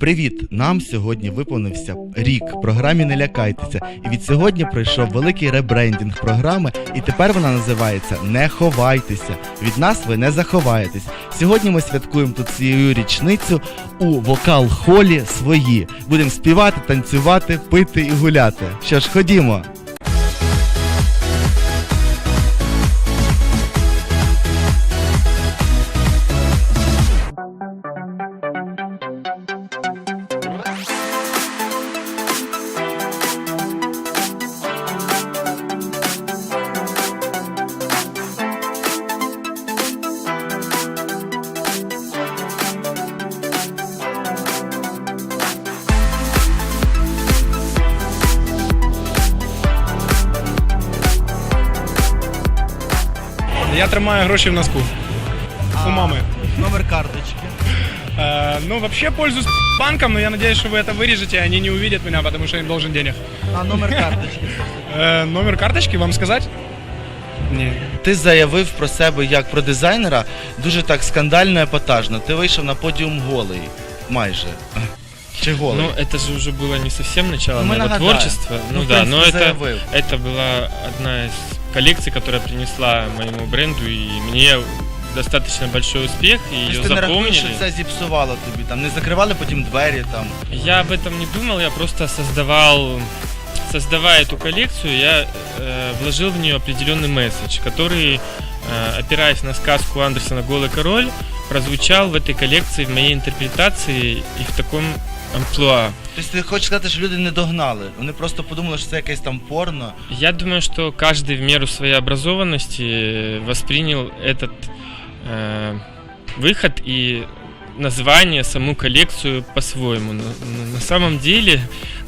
Привіт! Нам сьогодні виповнився рік програмі Не лякайтеся. І від сьогодні пройшов великий ребрендінг програми, і тепер вона називається Не ховайтеся. Від нас ви не заховаєтесь. Сьогодні ми святкуємо тут цією річницю у вокал-холі свої. Будемо співати, танцювати, пити і гуляти. Що ж, ходімо. Я тримаю гроші в носку. У мамы. Номер карточки. Э, ну, вообще пользуюсь банком, но я надеюсь, что вы это вырежете, и они не увидят меня, потому что я им должен денег. А номер карточки. Э, номер карточки вам сказать? Не. Ти заявив про себе як про дизайнера дуже так скандально епатажно. Ти вийшов на подіум голий. Майже. Чи голий? Ну, это же уже было не совсем начало Ну, мы моего нагадаем. творчества. Ну, Ну, в да, принципе, но это, заявил. это была одна из коллекций, которая принесла моему бренду и мне достаточно большой успех, и Тобто ее ти не рахуєш, що запомнили. це зіпсувало тобі, там не закривали потім двері там. Я об этом не думал, я просто создавал, создавая эту коллекцию, я э, вложил в нее определенный месседж, который, э, опираясь на сказку Андерсона «Голый король», прозвучал в этой коллекции в моей интерпретации и в таком амплуа. Тобто ти хочеш сказати, що люди не догнали. Вони просто подумали, що це якесь там порно. Я думаю, что каждый в меру своей образованности э, воспринял этот э, выход и название, саму коллекцию по-своему. На, на- на самом деле,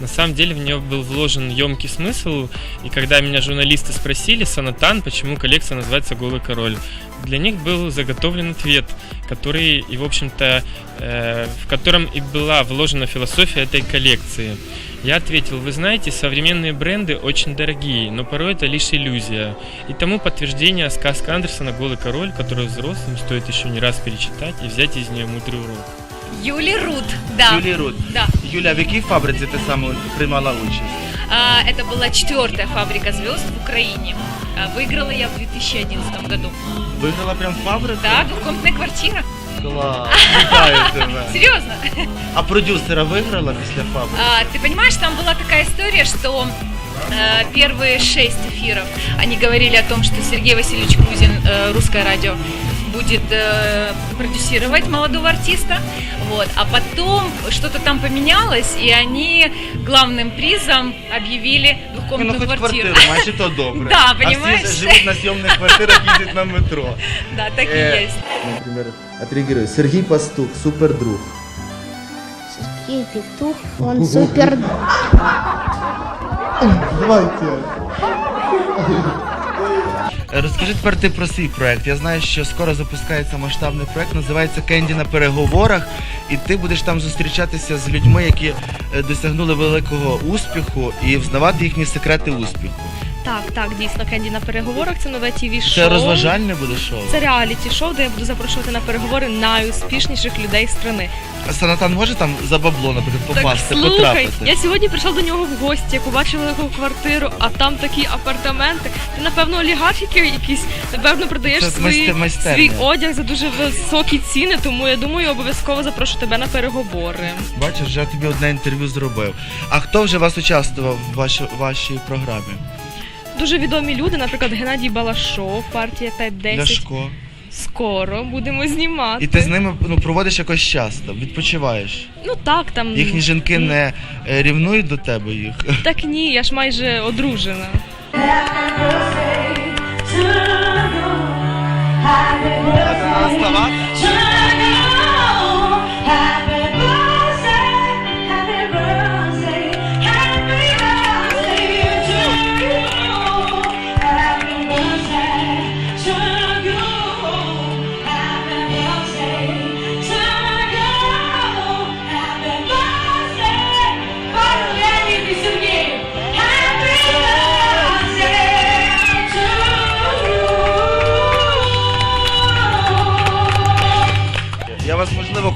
на самом деле в нее был вложен емкий смысл, и когда меня журналисты спросили, Санатан, почему коллекция называется «Голый король», для них был заготовлен ответ, который, и в общем-то, э, в котором и была вложена философия этой коллекции. Я ответил, вы знаете, современные бренды очень дорогие, но порой это лишь иллюзия. И тому подтверждение сказка Андерсона «Голый король», которую взрослым стоит еще не раз перечитать и взять из нее мудрый урок. Юли Рут, да. Юлій Рут. Да. Юля, в якій фабриці ти саме приймала участь? А, это была четвертая фабрика звезд в Украине. А, Выиграла я в 2011 году. Виграла прям фабрику? Да, двухкомнатная квартира. Клас. Вітаю тебе. Серьезно. А продюсера виграла після фабрики? А, ты понимаешь, там была такая история, что э, первые шесть эфиров они говорили о том, что Сергей Васильевич Кузин, э, русское радио, будет э, продюсировать молодого артиста, вот, а потом что-то там поменялось, и они главным призом объявили Ну, двухкомнатную хоч квартиру. квартиру, маєш і то добре. Да, А понимаешь? всі живуть на зйомних квартирах, їздять на метро. Да, так и Э, есть. Например, отреагирую. Сергій Пастух, супер друг. Сергей Петух, он супер... Давайте. Розкажи тепер ти про свій проект. Я знаю, що скоро запускається масштабний проект, називається Кенді на переговорах, і ти будеш там зустрічатися з людьми, які е, досягнули великого успіху, і взнавати їхні секрети успіху. Так, так, дійсно, Кенді на переговорах. Це нове тіві шоу. Це розважальне буде шоу. Це реаліті шоу, де я буду запрошувати на переговори найуспішніших людей страни. А Санатан може там за бабло, наприклад, попасти, так, слухай, потрапити? я сьогодні прийшла до нього в гості, я побачила його квартиру, а там такі апартаменти. Ти, напевно, олігархіки якісь, напевно, продаєш Це майстерня. свій одяг за дуже високі ціни, тому я думаю, обов'язково запрошу тебе на переговори. Бачиш, вже я тобі одне інтерв'ю зробив. А хто вже вас участвував в вашій, вашій програмі? Дуже відомі люди, наприклад, Геннадій Балашов, партія 5-10. Ляшко. Скоро будемо знімати. І ти з ними ну, проводиш якось часто, відпочиваєш. Ну так, там Їхні жінки не е, рівнують до тебе їх. Так ні, я ж майже одружена.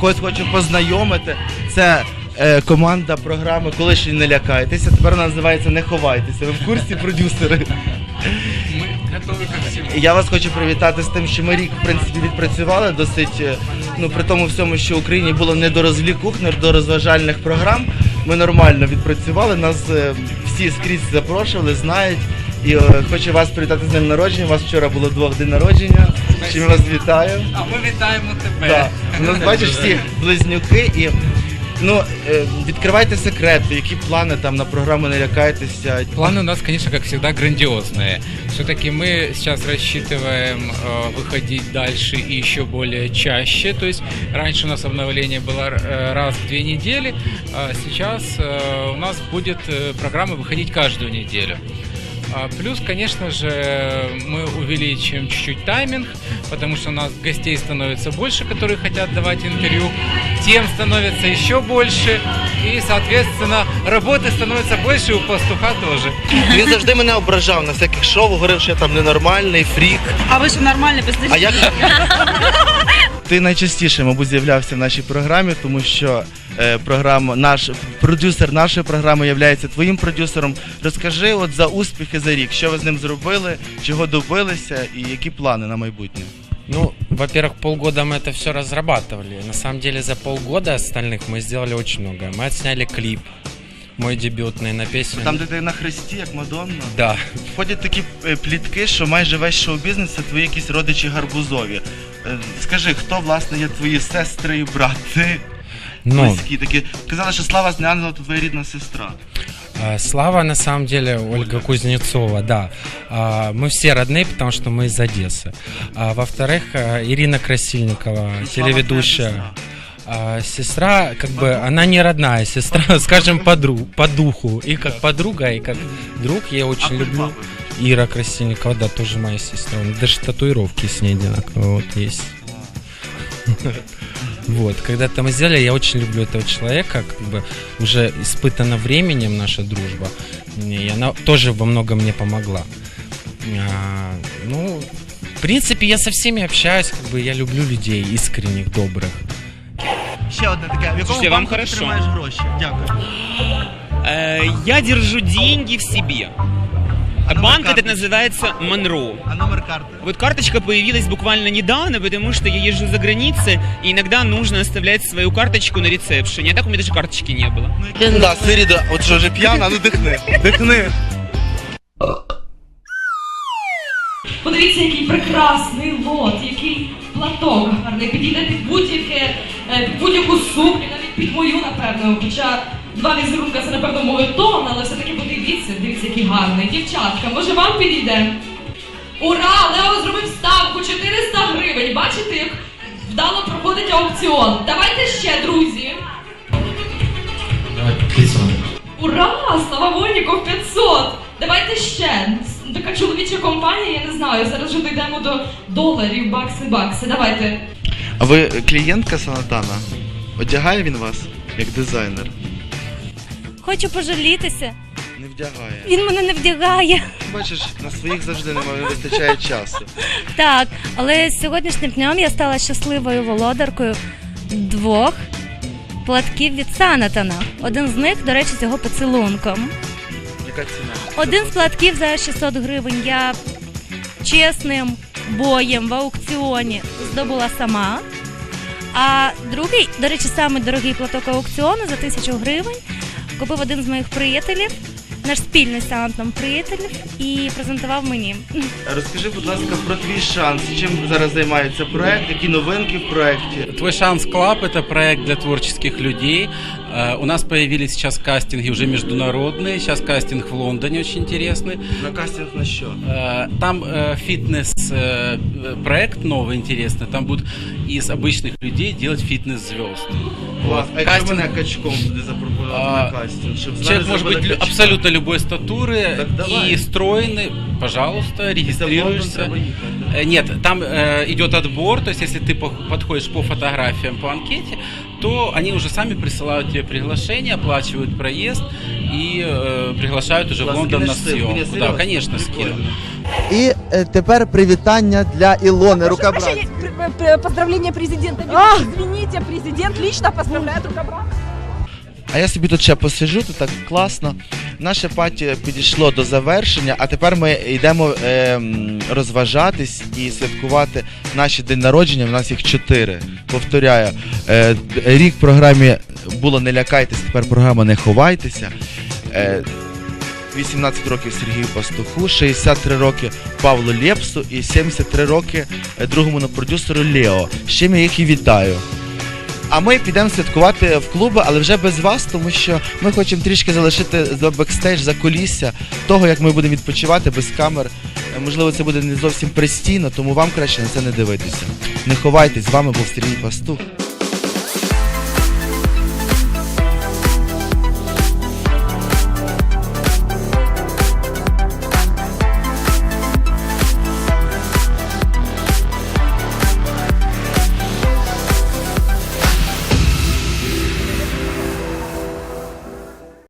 Когось хочу познайомити. Це е, команда програми Колишні не лякайтеся. Тепер вона називається Не ховайтеся. Ви в курсі продюсери? Ко всему. Я вас хочу привітати з тим, що ми рік в принципі відпрацювали досить. е, Ну при тому всьому, що в Україні було не до розлікух, не до розважальних програм. Ми нормально відпрацювали. Нас е, всі скрізь запрошували, знають. І е, хочу вас привітати з днем народження. У вас вчора було двох день народження. Чим я вас вітаю. А ми вітаємо тебе. Так. У нас бачиш всі близнюки і. Ну, е, відкривайте секрети, які плани там на програму не лякайтеся. Планы у нас, конечно, как всегда, грандиозные. Все-таки мы сейчас рассчитываем э, выходить дальше и еще более чаще. То есть раньше у нас обновление было э, раз в две недели, а сейчас э, у нас будет э, программа выходить каждую неделю. А Плюс, конечно же, мы увеличим чуть-чуть тайминг, потому что у нас гостей становится больше, которые хотят давать интервью, тем становится еще больше, и, соответственно, работы становится больше и у пастуха тоже. Він завжди мене ображав на всяких шоу, говорив, що я там ненормальний, фрік. А ви що нормальний, без А як ти найчастіше, мабуть, з'являвся в нашій програмі, тому що е, програма, наш продюсер нашої програми є твоїм продюсером. Розкажи от за успіхи за рік, що ви з ним зробили, чого добилися і які плани на майбутнє. Ну, во-первых, полгода мы это все разрабатывали. На самом деле за полгода остальных мы сделали очень много. Мы отсняли клип, мой дебютный на песню. Там, де ти на хресті, як Мадонна. Да. Ходять такі е, плітки, що майже весь шоу-бізнес це твої якісь родичі гарбузові. Е, Скажи, хто власне є твої сестри і брати? Ну, Близькі такі. Казали, що Слава з Неангела то твоя рідна сестра. а, Слава на самом деле Ольга Кузнецова, да. А, Мы все родные, потому что мы из Одессы. А во-вторых, а, Ирина Красильникова, Слава телеведущая. твоя сестра. А, сестра, как бы, она не родная сестра, скажем, подруг, по духу. И как подруга, и как друг, я А очень люблю. папи? Ира Красильникова, да, тоже моя сестра. Даже татуировки с ней одинаковые вот есть. Вот, когда-то мы сделали, я очень люблю этого человека, как бы уже испытана временем наша дружба, и она тоже во многом мне помогла. А, ну, в принципе, я со всеми общаюсь, как бы я люблю людей искренних, добрых. Ще. В якому Слушайте, вам банку ти хорошо. тримаєш гроші? Дякую. Э, Я держу деньги в себе. А номер Банк этот карточки? называется Монро. А номер карти? Вот карточка появилась буквально недавно, потому что я езжу за границей, и иногда нужно оставлять свою карточку на ресепшене. А так у меня даже карточки не было. Ну, да, Сиріда, от що вже п'яна, ну дихни. Дихни. Подивіться, який прекрасний лот, який платок гарний. Підійде під будь-яке, е, під будь-яку сукню, навіть під мою, напевно. Хоча два візерунка це, напевно, мого тон, але все-таки подивіться, дивіться, який гарний. Дівчатка, може вам підійде? Ура! Лео зробив ставку 400 гривень. Бачите, як вдало проходить аукціон. Давайте ще, друзі. Ура! Слава Вольніков 500! Давайте ще. Така чоловіча компанія, я не знаю. Зараз вже дійдемо до доларів, бакси, бакси. Давайте. А ви клієнтка Санатана? Одягає він вас як дизайнер? Хочу пожалітися. Не вдягає. Він мене не вдягає. Бачиш, на своїх завжди немає, не вистачає часу. Так, але з сьогоднішнім днем я стала щасливою володаркою двох платків від Санатана. Один з них, до речі, з його поцілунком. Яка ціна? Один з платків за 600 гривень я чесним боєм в аукціоні здобула сама. А другий, до речі, самий дорогий платок аукціону за 1000 гривень купив один з моїх приятелів, наш спільний з Санатом приятель, і презентував мені. Розкажи, будь ласка, про твій шанс. Чим зараз займається проект, які новинки в проекті? Твой шанс Клаб это проект для творческих людей. Э, У нас появились сейчас кастинги уже международные. Сейчас кастинг в Лондоне очень интересный. На кастинг на що? Э, Там э, фитнес э, проект новый интересный. Там будут из обычных людей делать фитнес-звезд. Клас. А якщо Кастинг- мене качком туди запропонувати А, на кастинг, щоб з Человек мене может быть зробили лю- качка? абсолютно любой статуры Так давай. и стройный. Пожалуйста, І за Лондон регистрируешься. треба їхати. Э, Нет, там э, идет отбор, то есть если ты по- подходишь по фотографиям, по анкете, то они уже сами присылают тебе приглашение, оплачивают проезд и э, приглашают уже в Клас, Лондон на скинеш ссылку? Ні, съемку. Да, серйозно? конечно, Прикольно. скину. І е, тепер привітання для Ілони, рукобрат. Поздравлення президента. Извините, президент лично поздравляє рукобрат. А я собі тут ще посиджу, тут так класно. Наше паті підійшло до завершення, а тепер ми йдемо ем, розважатись і святкувати наші день народження. У нас їх чотири. Повторяю, е, рік програмі було не лякайтесь, тепер програма не ховайтеся. Е, 18 років Сергію Пастуху, 63 роки Павлу Лєпсу і 73 роки е, другому на продюсеру Лео. З чим я їх і вітаю. А ми підемо святкувати в клуби, але вже без вас, тому що ми хочемо трішки залишити за бекстейдж, за кулісся того, як ми будемо відпочивати без камер. Е, Можливо, це буде не зовсім пристійно, тому вам краще на це не дивитися. Не ховайтесь, з вами був Сергій Пастух.